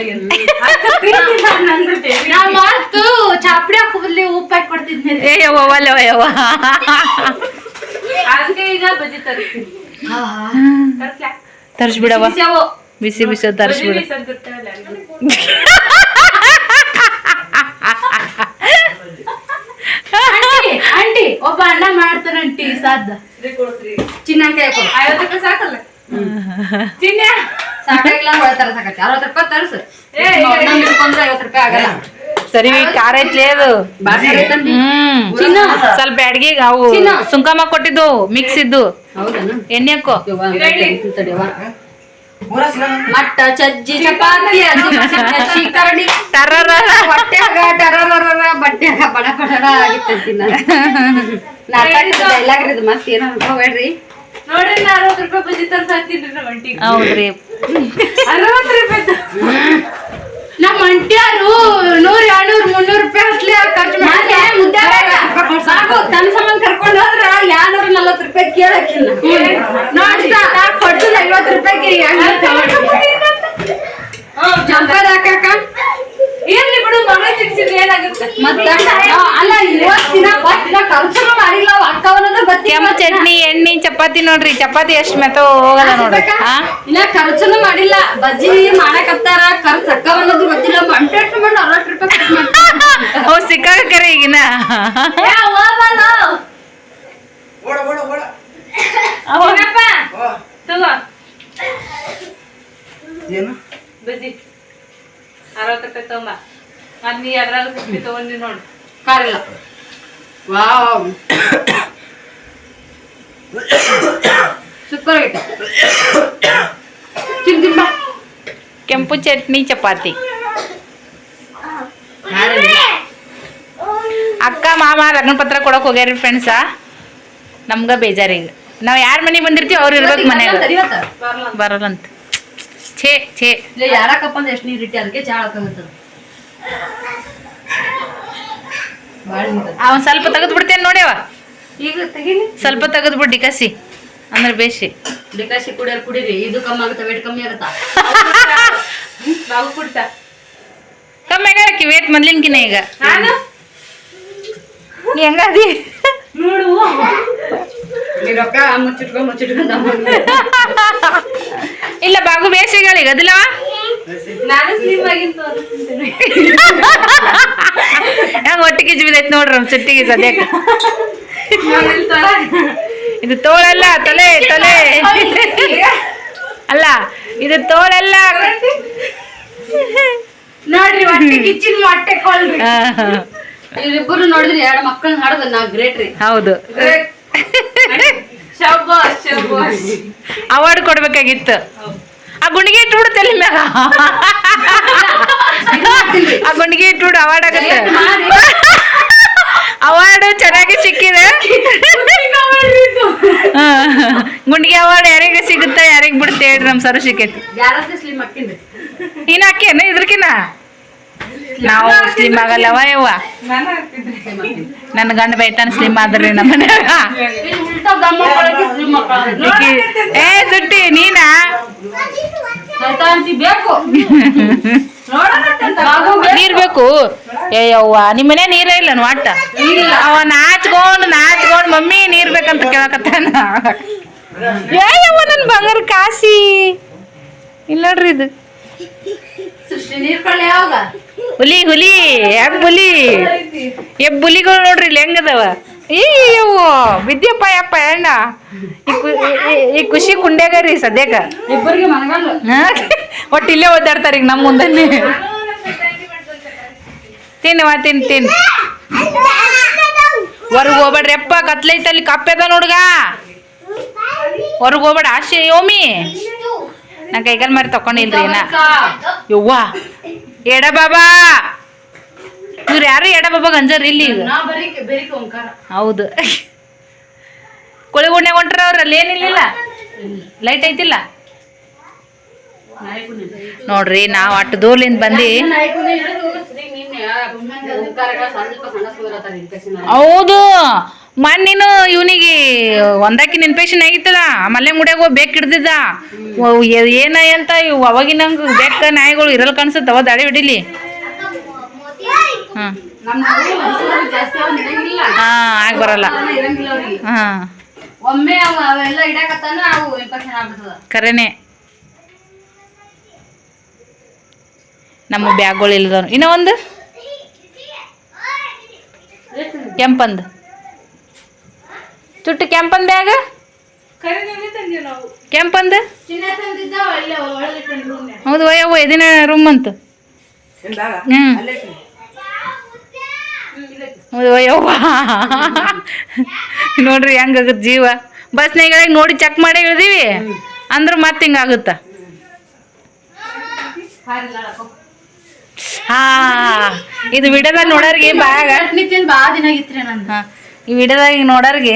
ಮಾತು ಚಾಪಡಿ ಹಾಕೋ ಬದ್ಲಿ ಉಪ್ಪು ಹಾಕಿ ಕೊಡ್ತಿದ್ನಿ. ಏ ಯವ್ವ. ತರಿಸ್ಬಿಡವ. ಬಿಸಿ ಬಿಸಿ ತರಿಸ್ಬಿಡು. ಆಂಟಿ ಒಬ್ಬ ಅಣ್ಣ ಮಾಡ್ತಾರಂಟಿ ಸಾಧ್ಯ ಚಿನ್ನಂಕ ಯಾಕೋ ಐವತ್ತು ರೂಪಾಯಿ ಸಾಕಲ್ಲ. ಚಿನ್ನ. ಸಾಕಾಗಿಲ್ಲ ಅರವತ್ತು ರೂಪಾಯಿ ತರ್ಸು. ಸರಿ ಖಾರ ಐತ್ಲೇದು. ಹ್ಮ್. ಚಿನ್ನ. ಸ್ವಲ್ಪ ಅಡ್ಗಿಗೆ ಅವು. ಸುಂಕಮ್ಮ ಕೊಟ್ಟಿದ್ದು ಮಿಕ್ಸ್ ಇದ್ದು. ಹೌದನ? ಎಣ್ಣೆ ಹಾಕೋ. ಮಟ್ಟ ಚಜ್ಜಿ ಚಪಾತಿ ಟರರ ಟರರರ ಬಡ ಬಡ ಆಗಿತ್ತಂತಿ ಮತ್ತೆ ಏನೋ ಅನ್ಕೋಬೇಡ್ರಿ ನೋಡ್ರಿ ನಾ ಅರವತ್ತು ರೂಪಾಯಿ ಹಾಕ್ತೀನಿ ಹೌದ್ರಿ. ಅರವತ್ತು ರೂಪಾಯಿ ನಮ್ಮ ಅಂಟಿಯಾರು ನೂರ್ ಎರಡ್ನೂರ್ ಮುನ್ನೂರ್ ರೂಪಾಯಿ ಅಟ್ಲೆ ಖರ್ಚು ಬೇಡ. ಸಾಕು ತನ್ನ ಸಂಬಂಧ ಕರ್ಕೊಂಡು ಹೋದ್ರ ಯಾನೂರ ನಲ್ವತ್ತು ರೂಪಾಯಿ ಕೇಳಕ್ಕಿಲ್ಲ. ನೋಡ್ತಾ ಕೊಡ್ಸಲ್ಲ ಐವತ್ತು ರೂಪಾಯಿಗೆ ಜಂಪರ್ ಹಾಕಾಕ ಇರ್ಲಿ ಬಿಡು ಮಗ ತಿಳಿಸಿದ್ರೆ ಏನಾಗುತ್ತೆ? ಮತ್ತ? ಅಲ್ಲ ಇವತ್ತಿನ ದಿನ ಬಟ್ ಮಾಡಿಲ್ಲ ಅವ್ ಅಕ್ಕವನ್ನೋದು ಗೊತ್ತಿಲ್ಲ ಚಟ್ನಿ ಎಣ್ಣೆ ಚಪಾತಿ ನೋಡ್ರಿ ಚಪಾತಿ ಎಷ್ಟು ಮೆತ್ತೋ ಹೋಗಲ್ಲ ನೋಡ್ರಿ. ಇಲ್ಲ ಇನ್ನ ಖರ್ಚುನು ಮಾಡಿಲ್ಲ. ಬಜ್ಜಿ ಮಾಡಕತ್ತಾರ? ಖರ್ಚು ಅಕ್ಕವನ್ನೋದು ಗೊತ್ತಿಲ್ಲ ಮಂಟೆಟ್ಟು ಮಾಡಿ ಅರವತ್ತು ರೂಪಾಯಿ ಖರ್ಚು ಮಾಡ್ತಾರೆ ಅವು ಸಿಕ್ಕಾಕರೆ ಈಗಿನ. ಏ, ಹೋಗಲ್ಲ. ಓಡ ಓಡ ಓಡ. ಏನಪ್ಪ? ತಗೋ. ಏನು? ಬಜ್ಜಿ. ಅರವತ್ತು ರೂಪಾಯಿ ತಗೊಂಬ. ಮತ್ ನೀ ಅದ್ರಾಗ ಫಿಫ್ಟಿ ತಗೊಂಡಿ ನೋಡು. ಕಾರಿಲ್ಲ. ವಾವ್. ಸೂಪರ್ ಆಗೈತೆ. ಕೆಂಪು ಚಟ್ನಿ ಚಪಾತಿ. ಅಕ್ಕ ಮಾಮ ಲಗ್ನ ಪತ್ರ ಕೊಡಕ್ ಹೋಗ್ಯಾರಿ ಫ್ರೆಂಡ್ಸ ನಮ್ಗ ಬೇಜಾರಿಗೆ ನಾವು ಯಾರ ಮನೆಗೆ ಬಂದಿರ್ತೀವಿ ಅವ್ರು ಇರ್ಬೇಕು ಮನ್ಯಾಗ ಬರಲ್ಲಂತ. ಛೇ ಛೇ ಇಲ್ಲ ಯಾರಕ್ಕಪ್ಪ ಅಂದ್ರೆ ಎಷ್ಟು ನೀರು ಇಟ್ಟಿ ಅದಕ್ಕೆ ಚಾ ಹಾಕೋಗುತ್ತದ ಭಾಳ ನಿಂತದ ಅವನ್ ಸ್ವಲ್ಪ ತೆಗೆದು ಬಿಡ್ತೇನೆ ನೋಡ್ಯವ ಈಗ ತೆಗೀನಿ. ಸ್ವಲ್ಪ ತೆಗೆದು ಬಿಡ್ಡಿ ಕಸಿ ಅಂದ್ರೆ ಬೇಸಿ ಡಿಕಾಸಿ ಕುಡಿಯೋರು ಕುಡೀರಿ ಇದು ಕಮ್ಮಿ ಆಗುತ್ತೆ ವೇಟ್ ಕಮ್ಮಿ ಆಗುತ್ತಾ? ಬಾಬು ಕುಡ್ತ. ಕಮ್ಮಿ ಆಗಕ್ಕೆ ವೇಟ್ ಮೊದ್ಲಿನ್ಕಿನ ಈಗ. ನಾನು? ನೀ ಹೆಂಗದಿ? ನೋಡು. ಈ ರೊಕ್ಕ ಮುಚ್ಚಿಟ್ಕೊಂಡ್ ಮುಚ್ಚಿಟ್ಕೊಂಡ್ ಇಲ್ಲ ಬಾಗು ಬೇಸಿಗೆ ಈಗ ಅದಿಲ್ಲ ಹೆಂಗ್ ಒಟ್ಟಿಗೆ ಬಿದ್ದೈತಿ ನೋಡ್ರಿ ನಮ್ ಚಟ್ಟಿಗೆ ಸದ್ಯಕ್ಕೆ. ಇದು ತೋಳಲ್ಲ ತಲೆ ತಲೆ. ಅಲ್ಲ ಇದು ತೋಳಲ್ಲ. ನೋಡ್ರಿ ಕಿಚ್ಚಿನ ಮೊಟ್ಟೆ ಕೊಳ್ರಿ ಆ, ಇವ್ರಿಬ್ಬರು ನೋಡಿದ್ರಿ ಎರಡು ಮಕ್ಕಳನ್ನ ಹಾಡೋದು ನಾ ಗ್ರೇಟ್ ರೀ ಹೌದು ಅವಾರ್ಡ್ ಕೊಡ್ಬೇಕಾಗಿತ್ತು. ಆ ಗುಂಡಿಗೆ ಇಟ್ಬಿಡು ತಲೆ ಮ್ಯಾಗ. ಆ ಗುಂಡಿಗೆ ಇಟ್ಬಿಡು ಅವಾರ್ಡ್ ಆಗುತ್ತೆ. ಅವಾರ್ಡ್ ಚೆನ್ನಾಗಿ ಸಿಕ್ಕಿದೆ. ಗುಂಡಿಗೆ ಅವಾರ್ಡ್ ಯಾರಿಗೆ ಸಿಗುತ್ತಾ ಯಾರಿಗೆ ಬಿಡುತ್ತೆ ಹೇಳ್ರಿ ನಮ್ ಸರ್ ಸಿಕ್ಕೈತಿ ನೀನ್ ಇದ್ರಕಿನ ನಾವು ಸ್ಲಿಮ್ ಆಗಲ್ಲವ ಯವ್ವ. ನನ್ನ ಗಂಡ ಬೈತಾನ ಸ್ಲಿಮ್ ಆದ್ರಿ ನಮ್ಮ ಏ ಸುಟ್ಟಿ ನೀನಾ? ನೀರ್ ಬೇಕು. ಏ ಯವ್ವ ನಿಮ್ ಮನೆ ನೀರೇ ಇಲ್ಲ ಒಟ್ಟ ಅವ ನಾಚ್ಕೊಂಡ್ ನಾಚ್ಕೊಂಡ್ ಮಮ್ಮಿ ನೀರ್ ಬೇಕಂತ ಕೇಳಕತ್ತಾನ. ಏ ಯವ್ವ ನನ್ ಬಂಗಾರ ಕಾಸಿ ಇಲ್ಲ ನೋಡ್ರಿ ಇದು. ಸೃಷ್ಟಿ ನೀರ್ ಹುಲಿ ಹುಲಿ ಹೆಂಗ್ ಹುಲಿ? ಎಬ್ ಹುಲಿಗಳು ನೋಡ್ರಿ ಇಲ್ಲಿ ಹೆಂಗದವ ಈ ಅವು ಬಿದ್ಯಪ್ಪ ಯಪ್ಪ ಹೆಣ್ಣ. ಈ ಖುಷಿ ಕುಂಡ್ಯಾಗ ರೀ ಸದ್ಯಕ್ಕ. ಇಬ್ಬರಿಗೆ ಮನಗಲ್ಲ ಹಾ? ಒಟ್ಟು ಇಲ್ಲೇ ಓದಾಡ್ತಾರ ಈಗ ನಮ್ಮ ಮುಂದೆ ತಿನ್ನುವ ತಿನ್ ತಿನ್ ಹೊರಗೆ ಹೋಗ್ಬೇಡ್ರಿ ಅಪ್ಪ ಕತ್ಲೈತಲ್ಲಿ ಕಪ್ಪೆದ ನೋಡ್ಗ. ಹೊರಗೆ ಹೋಗ್ಬೇಡ ಆಶೆ ಯೋಮಿ. ನಾ ಕೈಗಲ್ ಮಾರಿ ತಕೊಂಡಿಲ್ರಿ ನಾ ಯವ್ವ. ಎಡಬಾಬಾ ಇವ್ರು ಯಾರು ಎಡಬಾಬಾಗ ಅಂಜಾರ ಇಲ್ಲಿ ಹೌದು. ಕೊಳಿ ಗುಣ್ಯಾಗ ಹೊಂಟ್ರ ಅವ್ರಲ್ಲಿ ಏನಿಲ್ಲ ಲೈಟ್ ಐತಿಲ್ಲ? ನೋಡ್ರಿ ನಾವು ಅಟ್ ದೂರ್ಲಿಂದ ಬಂದು ಹೌದು. ಮೊನ್ನೇನು ಇವನಿಗೆ ಒಂದಾಕಿ ಇನ್ಫೆಕ್ಷನ್ ಆಗಿತ್ತಲ್ಲ ಮಲ್ಲೆ ಮುಡಿಯಾಗ ಹೋಗಿ ಹಿಡ್ದಿದ್ದ. ಏನ ಅಂತ ಇವು ಅವಾಗಿನಂಗೆ ಬೆಕ್ಕ ನಾಯಿಗಳು ಇರಲ್ಲ ಕಾಣಿಸುತ್ತ ಅವ ದಾಳಿ ಹಿಡಿಲಿ. ಹಾಂ ಆಗ ಬರಲ್ಲ. ಹಾಂ. ಕರೆನೇ. ನಮ್ಮ ಬ್ಯಾಗ್ಗಳು ಇಲ್ಲದವನು ಇನ್ನೊಂದು ಒಂದು? ಕೆಂಪಂದು. ಚುಟ್ಟು ಕೆಂಪಂದ ಬ್ಯಾಗ್ ಕೆಂಪಂದು? ಹೌದು ಒಯ್ಯವ್ವ ರೂಮ್ ಅಂತ. ಹ್ಞೂ ಹೌದು ಒಯ್ಯವ್ವ ನೋಡ್ರಿ ಹೆಂಗ ಜೀವ. ಬಸ್ನಾಗ ನೋಡಿ ಚೆಕ್ ಮಾಡಿ ಇಳ್ದೀವಿ ಅಂದ್ರೆ ಮತ್ತೆ ಹಿಂಗಾಗುತ್ತ ಹಾ ಇದು ವಿಡಿಯೋದಾಗ ನೋಡೋರ್ಗೆ ಬಾಯಾಗ ಈ ವಿಡಿಯೋದಾಗ ನೋಡೋರ್ಗೆ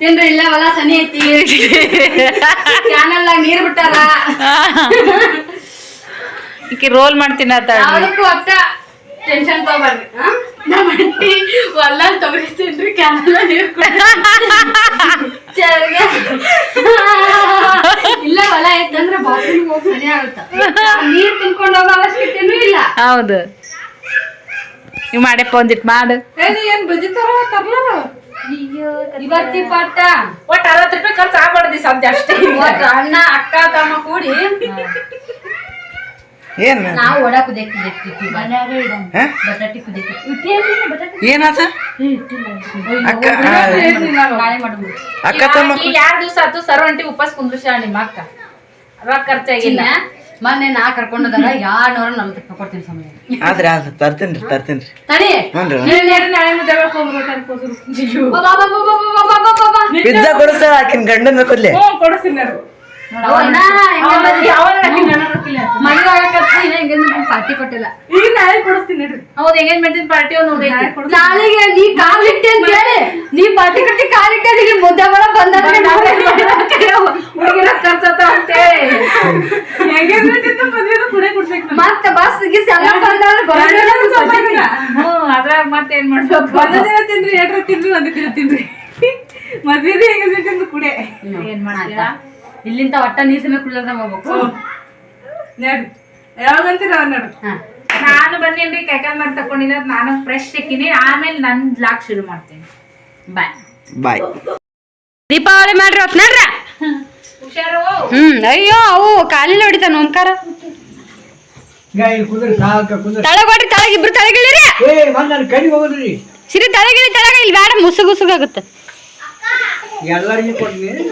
ತಿನ್ರಿ ಇಲ್ಲ ಹೊಲ ಸನಿ ಐತಿ? ನೀರ್ ಬಿಟ್ಟಾರ? ಈಕಿ ರೋಲ್ ಮಾಡ್ತೀನಿ ಅಂತ ಅದಕ್ಕೂ ಅತ್ತ ಟೆನ್ಷನ್ ತಗೋಬಾರ್ರಿ ಆ? ನಮ್ಮ ಅಂಟಿ ಹೊಲ ಕ್ಯಾನಲ್ ನೀರ್ ಚರ್ಗೆ. ಇಲ್ಲ ಹೊಲ ಐತಂದ್ರೆ ಬಾತ್ರೂಮ್ ಹೋಗಿ ಸನಿ ಆಗುತ್ತ? ನೀರ್ ತಿನ್ಕೊಂಡು ಹೋಗೋ ಅವಶ್ಯಕತೆನೂ ಇಲ್ಲ. ಹೌದು. ನೀವು ಮಾಡಪ್ಪ ಒಂದಿಟ್ ಮಾಡು. ಏನ್ ಬಜಿ ತರ ಇವತ್ತಿ ಪಟ್ಟ. ಒಟ್ಟು ಅರವತ್ತು ರೂಪಾಯಿ ಖರ್ಚು ಆಗ್ಬಾರ್ದು ಸದ್ಯ ಅಷ್ಟೇ ಅಣ್ಣ ಅಕ್ಕ ತಮ್ಮ ಕೂಡಿ. ಏನ್? ನಾವು ಒಡ ಕುದಿಯಕ್ ಕುದಿಯಕ್ತಿದ್ವಿ ಮನ್ಯಾಗ ಇಡೋಣ. ಹಾ? ಬಟಾಟಿ ಕುದಿಯಕ್ ಇಟ್ಟೇನಿಲ್ಲ ಬಟಾಟಿ ಏನಾತ ಅಕ್ಕ ನಾಳೆ ಮಾಡೋದು ಅಕ್ಕ ತಮ್ಮ ಎರಡು ದಿವಸ ಆತು? ಸರ್ವಂಟಿ ಉಪವಾಸ ಕುಂದ್ರಸ ನಿಮ್ಮ ಅಕ್ಕ. ರೊಕ್ಕ ಖರ್ಚಾಗಿಲ್ಲ. ಮೊನ್ನೆ ನಾ ಆದ್ರ ತರ್ತೇನ್ರಿ ತರ್ತೇನ್ರಿ ತಡಿ. ಪಿಜ್ಜಾ ಕೊಡಿಸ್ತಾರ ಆಕಿನ ಗಂಡನ ಕೊಡ್ಲಿ. ಕೊಡಿಸ್ತೀನಿ ಮದ್ವೆ- ಮದ್ವೆ ಪಾರ್ಟಿ ಕೊಟ್ಟಿಲ್ಲ. ಈಗ ನಾಳೆ ಕೊಡಿಸ್ತೀನಿ ಹೌದು ಎಂಗೇಜ್ಮೆಂಟ್ ಪಾರ್ಟಿ ಒಂದು ನಾಳೆಗೆ ನೀ ಕಾಲಿಟ್ಟೆ ಅಂತ ಹೇಳಿ. ನೀ ಪಾರ್ಟಿ ಕಟ್ಟಿ ಕಾಲಿಟ್ಟಿ ಇಲ್ಲಿ ಮುದ್ದೆ ಬರ ಬಂದ್ರೆ ಹುಡುಗಿರ ಖರ್ಚತ್ತ ಅಂತೇಳಿ ಎಂಗೇಜ್ಮೆಂಟ್ ಕುಡೆ ಕೊಡ್ಬೇಕು ನಾನು. ಮತ್ತೆ ಬಸ್ ಗಿಸ್ ಎಲ್ಲ ಬಂದವ್ರು ಬರೋದಿಲ್ಲ. ಅದ್ರಾಗ ಮತ್ತೆ ಏನ್ ಮಾಡ್ಬೇಕು? ಒಂದೇ ದಿನ ತಿನ್ರಿ ಎರಡರ ತಿನ್ರಿ ಒಂದೇ ದಿನ ಎಂಗೇಜ್ಮೆಂಟ್ ಇಂದು ಕುಡೆ ಏನ್ ಮಾಡ್ತೀರಾ ಇಲ್ಲಿಂದ ಒಟ್ಟ ನೀರ್ ಸಮೇತ ಕುಡಿದ್ರೆ ಹೋಗ್ಬೇಕು. ನೋಡು. ಯಾವಾಗಂತೀರ ಅವ್ರು ನೋಡ್ರಿ ಹಾ. ನಾನು ಬಂದೇನ್ರಿ ಕೈಕಾಲ್ ಮಾಡಿ ತಕೊಂಡಿನ ನಾನು ಫ್ರೆಶ್ ಸಿಕ್ಕಿನಿ ಆಮೇಲೆ ನನ್ ಬ್ಲಾಗ್ ಶುರು ಮಾಡ್ತೀನಿ. ಬಾಯ್ ಬಾಯ್ ದೀಪಾವಳಿ ಮಾಡ್ರಿ ಹೊತ್ ನಡ್ರ. ಹುಷಾರು. ಹ್ಮ್ ಅಯ್ಯೋ ಅವು ಕಾಲಿನ ಹೊಡಿತಾನ ಓಂಕಾರ ತಳಗೊಡ್ರಿ ತಳಗ ಇಬ್ರು ತಳಗಿಳಿರಿ. ನನ್ನ ಸಿರಿ ತಳಗಿಳಿ ತಳಗ ಇಲ್ಲಿ ಬೇಡ ಮುಸುಗ್ ಆಗುತ್ತೆ. ಎಲ್ಲರಿಗೂ ಕೊಡ್ತೀನಿ.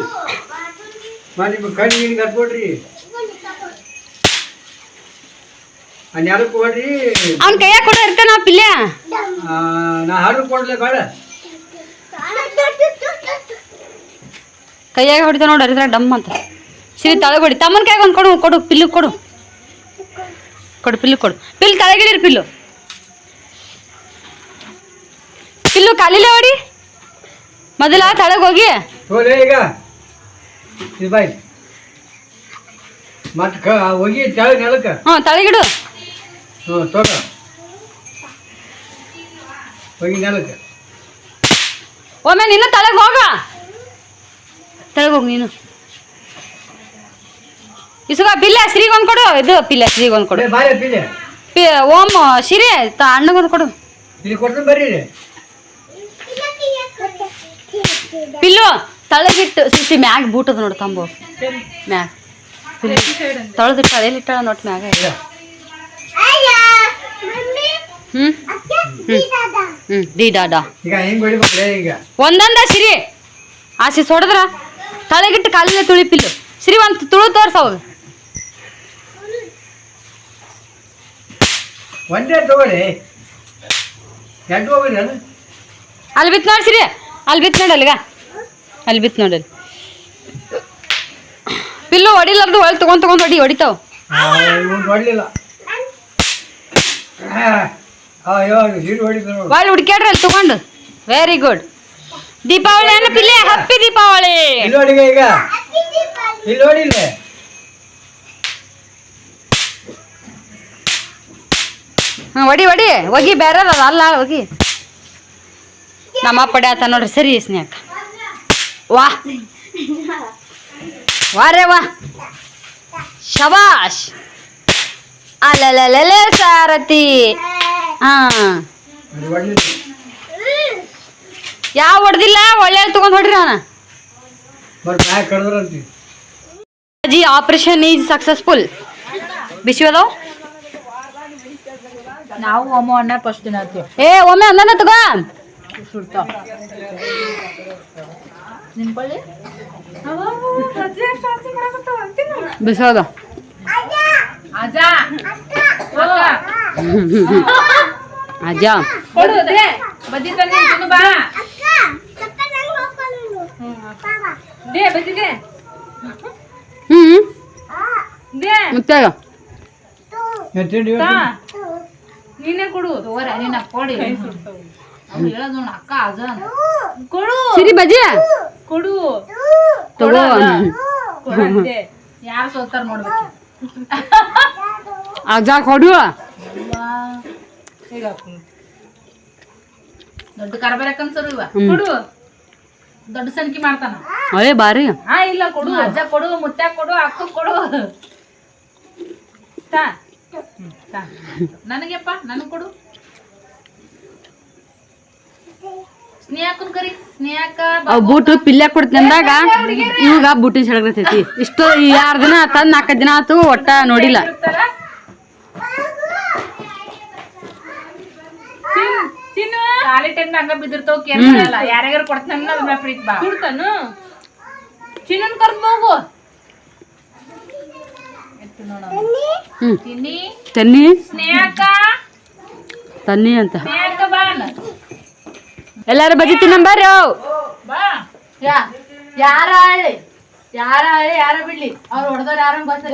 ಮತ್ತೆ ನಿಮ್ಮ ಕಣ್ಣು ಹಿಂಗೆ ಹತ್ಕೊಡ್ರಿ. ಕೊಡ್ರಿ ಅವ್ನ ಕೈಯಾಗ ಕೊಡ ಇರ್ತಾನ ಪಿಲ್ಯ. ಆ, ನಾ ಹಾಡು ಕೊಡ್ಲೆ ಬೇಡ ಕೈಯಾಗ ಹೊಡಿತಾನ ನೋಡು ಅರಿದ್ರ ಡಮ್ ಅಂತ. ಸಿರಿ ತಲೆ ಕೊಡಿ ತಮ್ಮನ ಕೈಯಾಗ ಒಂದು ಕೊಡು ಕೊಡು ಪಿಲ್ಲು ಕೊಡು. ಕೊಡು ಪಿಲ್ಲು ಕೊಡು. ಪಿಲ್ ತಳಗಿಳಿರಿ ಪಿಲ್ಲು. ಪಿಲ್ಲು ಕಾಲಿಲ್ಲ ಹೊಡಿ. ಮೊದಲ ತಳಗೋಗಿ ಹೋಗಿ. ಈಗ. ಇದು ಬಾಯ್. ಮತ್ತೆ ಕ ಹೋಗಿ ತೆಳಗ್ ನೆಲಕ್ಕೆ. ಹ್ಞೂ ತಳಗಿಡು. ಹ್ಞೂ ತೋಟ ಹೋಗಿ ನೆಲಕ್ಕೆ. ಒಮ್ಮೆ ನಿನ್ನ ತಳಗ್ ಹೋಗ. ತಳಗ್ ಹೋಗಿ ನೀನು. ಇಸುಗ ಪಿಲ್ಲೆ ಸಿರಿಗೆ ಒಂದು ಕೊಡು. ಇದು ಪಿಲ್ಲ ಶ್ರೀಗೊಂದು ಕೊಡು. ಬಾರಿ ಪಿಲೆ ಪಿ- ಓಂ ಶಿರಿ ತ ಅಣ್ಣಗೊಂದು ಕೊಡು. ಇಲ್ಲಿ ಕೊಡ್ತೀನಿ ಬರ್ರಿ ಪಿಲ್ಲು. ತಳಗಿಟ್ಟು ಸಿಸಿ ಮ್ಯಾಗ ಬೂಟದ ನೋಡು ತಂಬು. ಮ್ಯಾಗ. ತಳದಿಟ್ಟ ಎಲ್ಲಿ ಇಟ್ಟಾಳ ನೋಟ್ ಮ್ಯಾಗ. ಹ್ಮ್? ಹ್ಮ್. ಡಿ ಡಾಡಾ ಒಂದೊಂದ ಸಿರಿ. ಆಸಿ ಸೊಡದ್ರ? ತಳಗಿಟ್ಟು ಕಾಲಿನ ತುಳಿಪಿಲ್ಲು. ಸಿರಿ ಒಂದು ತುಳು ತೋರ್ಸ ಅವಾಗ ಒಂದೇ ಅಲ್ಲಿ ಬಿತ್ತು ನೋಡಿ ಸಿರಿ. ಅಲ್ಲಿ ಬಿತ್ತು ನೋಡಲ್ಗ ಅಲ್ಲಿಗ. ಅಲ್ಲಿ ಬಿತ್ತು ನೋಡಿ ಅಲ್ಲಿ. ಪಿಲ್ಲು ಹೊಡಿಲಾರ್ದು ಒಳಗೆ ತಗೊಂಡ್ ತಗೊಂಡ್ ಹೊಡಿ ಹೊಡಿತಾವ. ನೋಡು. ಒಳ್ಳೆ ಹುಡ್ಕ್ಯಾಡ್ರಿ ಅಲ್ಲಿ ತಗೊಂಡು. ವೆರಿ ಗುಡ್ ದೀಪಾವಳಿ ಅನ್ನ ಪಿಲ್ಲೆ ಹಪ್ಪಿ ದೀಪಾವಳಿ. ಈಗ. ಇಲ್ಲಿ ಹೊಡಿಲ್ಲ ಹಾ ಹೊಡಿ ಒಡಿ ಹೋಗಿ ಬೇರೆ ಅಲ್ಲ ಹೋಗಿ. ನಮ್ಮ ಪಡೆ ಆತ ನೋಡ್ರಿ ಸರಿ ಸ್ನೇಹಕ್ಕ. ವಾ. ವಾ ರೇ ವಾ. ಶಬಾಷ್. ಅಲ್ಲಲ್ಲೇ ಸಾರಥಿ. ಹಾ. ಯಾವ ಹೊಡೆದಿಲ್ಲ? ಒಳ್ಳೆ ತಗೊಂಡ್ ಹೊಡ್ರಿ ಅವನ ಬರ್ ಬ್ಯಾಗ್ ಕಡ್ದ್ರಂತಿ ಜಿ ಆಪರೇಷನ್ ಈಸ್ ಸಕ್ಸಸ್ಫುಲ್. ಬಿಸಿ ಅದಾವ ನಾವು ಒಮ್ಮೆ ಅಣ್ಣ ಫಸ್ಟ್ ದಿನ ಏ ಒಮ್ಮೆ ಅನ್ನ ತಗೋ. ಸುಡ್ತಾವ ನಿನ್ಕೊಳ್ಳಿ ಬಿಸಿ ಅದ ಅಜ್ಜಾ. ಬಜ್ಜಿ ತಂದಿ ತಿನ್ನು ಬಾ. ದೇ ಬಜ್ಜಿ ದೇ ಹ್ಮ್ ದೇ ಮತ್ತೆ ನೀನೇ ಕೊಡು. ತೋರ ನಿನ್ನ ಕೊಡಿ. ಅವ್ನು ಹೇಳೋದು ನೋಡು ಅಕ್ಕ ಅಜ್ಜ ಕೊಡು. ಸಿರಿ ಬಜ್ಜಿ? ಕೊಡು. ತಗೋ ಯಾರು ಸೋತಾರ ನೋಡ್ಬೇಕು. ಅಜ್ಜ ಕೊಡು. ದೊಡ್ಡ ಬರಕನ್ ಇವ. ಕೊಡು. ದೊಡ್ಡ ಸಂಖ್ಯೆ ಮಾಡ್ತಾನ. ಅಯ್ಯ ಬಾರಿ. ಹಾ ಇಲ್ಲ ಕೊಡು. ಅಜ್ಜ ಕೊಡು ಮುತ್ಯಾಗ ಕೊಡು ಅಕ್ಕ ಕೊಡು. ನನಗೆಪ್ಪ ನನಗೆ ಕೊಡು ಸ್ನೇಹಕ್ಕನ್ ಕರಿ ಸ್ನೇಹಕ್ಕ ಅವ್ ಬೂಟು ಪಿಲ್ಲೆ ಕೊಡ್ತೀನಿ ಅಂದಾಗ ಇವಾಗ ಬೂಟಿನ ಸೆಳಗತೈತಿ ಇಷ್ಟು ಯಾರು ದಿನ ಆತ ನಾಲ್ಕು ದಿನ ಆತು ಒಟ್ಟ ನೋಡಿಲ್ಲ. ಖಾಲಿ ಟೈಮ್ ಹಂಗ ಬಿದ್ದಿರ್ತಾವ ಕೇರ್ ಮಾಡಲ್ಲ. ಯಾರ್ಯಾರು ಕೊಡ್ತಾನ ಅದ್ರ ಮ್ಯಾಲ್ ಪ್ರೀತಿ ಬಾ. ಕೊಡ್ತಾನು ಚಿನ್ನನ್ ಕರ್ದ್ ಹೋಗು ಎತ್ತು ನೋಡು. ಹ್ಮ್. ತಿನ್ನಿ. ಅಂತ. ಎಲ್ಲಾರು ಬಜಿ ತಿನ್ನಂಬಾರು ಯಾ ಯಾರ ಹಳ್ಳಿ ಯಾರ ಹೇಳಿ ಯಾರ ಬಿಡ್ಲಿ? ಅವ್ರು ಹೊಡೆದವ್ರು ಯಾರು ಬಸ್